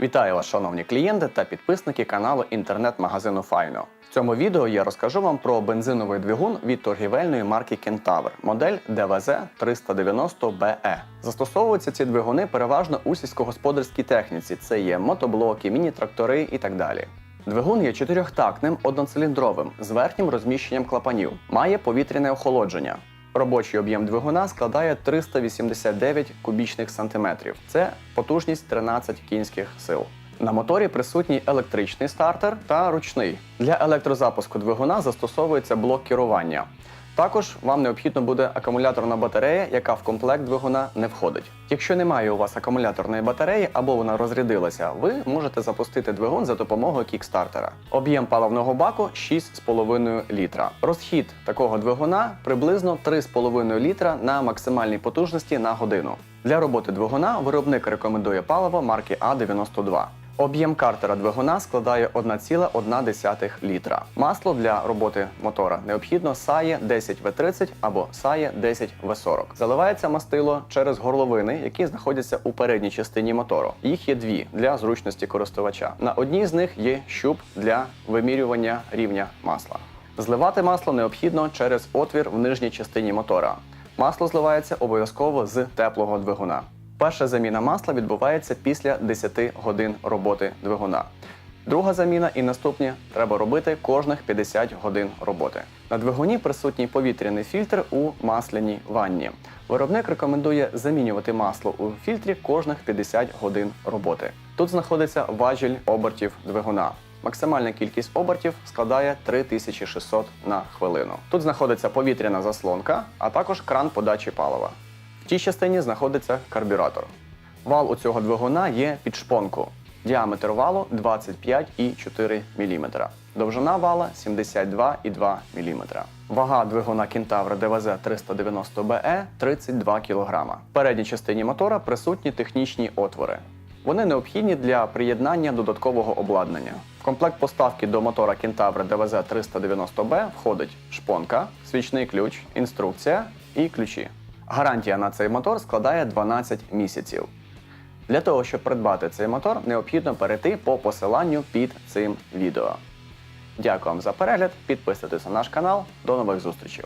Вітаю вас, шановні клієнти та підписники каналу інтернет-магазину Файно. В цьому відео я розкажу вам про бензиновий двигун від торгівельної марки Кентавр, модель ДВЗ 390BE. Застосовуються ці двигуни переважно у сільськогосподарській техніці. Це є мотоблоки, міні-трактори і так далі. Двигун є чотирьохтактним одноциліндровим з верхнім розміщенням клапанів, має повітряне охолодження. Робочий об'єм двигуна складає 389 кубічних сантиметрів. Це потужність 13 кінських сил. На моторі присутній електричний стартер та ручний. Для електрозапуску двигуна застосовується блок керування. Також вам необхідно буде акумуляторна батарея, яка в комплект двигуна не входить. Якщо немає у вас акумуляторної батареї або вона розрядилася, ви можете запустити двигун за допомогою кікстартера. Об'єм паливного баку 6,5 літра. Розхід такого двигуна приблизно 3,5 літра на максимальній потужності на годину. Для роботи двигуна виробник рекомендує паливо марки А92. Об'єм картера двигуна складає 1,1 літра. Масло для роботи мотора необхідно SAE 10V30 або SAE 10V40. Заливається мастило через горловини, які знаходяться у передній частині мотору. Їх є дві для зручності користувача. На одній з них є щуп для вимірювання рівня масла. Зливати масло необхідно через отвір в нижній частині мотора. Масло зливається обов'язково з теплого двигуна. Перша заміна масла відбувається після 10 годин роботи двигуна. Друга заміна і наступні треба робити кожних 50 годин роботи. На двигуні присутній повітряний фільтр у масляній ванні. Виробник рекомендує замінювати масло у фільтрі кожних 50 годин роботи. Тут знаходиться важіль обертів двигуна. Максимальна кількість обертів складає 3600 на хвилину. Тут знаходиться повітряна заслонка, а також кран подачі палива. В тій частині знаходиться карбюратор. Вал у цього двигуна є під шпонку. Діаметр валу 25,4 мм. Довжина вала 72,2 мм. Вага двигуна Кентавр ДВЗ 390BE 32 кг. В передній частині мотора присутні технічні отвори. Вони необхідні для приєднання додаткового обладнання. В комплект поставки до мотора Кентавр ДВЗ 390B входить шпонка, свічний ключ, інструкція і ключі. Гарантія на цей мотор складає 12 місяців. Для того, щоб придбати цей мотор, необхідно перейти по посиланню під цим відео. Дякую вам за перегляд, підписуйтесь на наш канал. До нових зустрічей!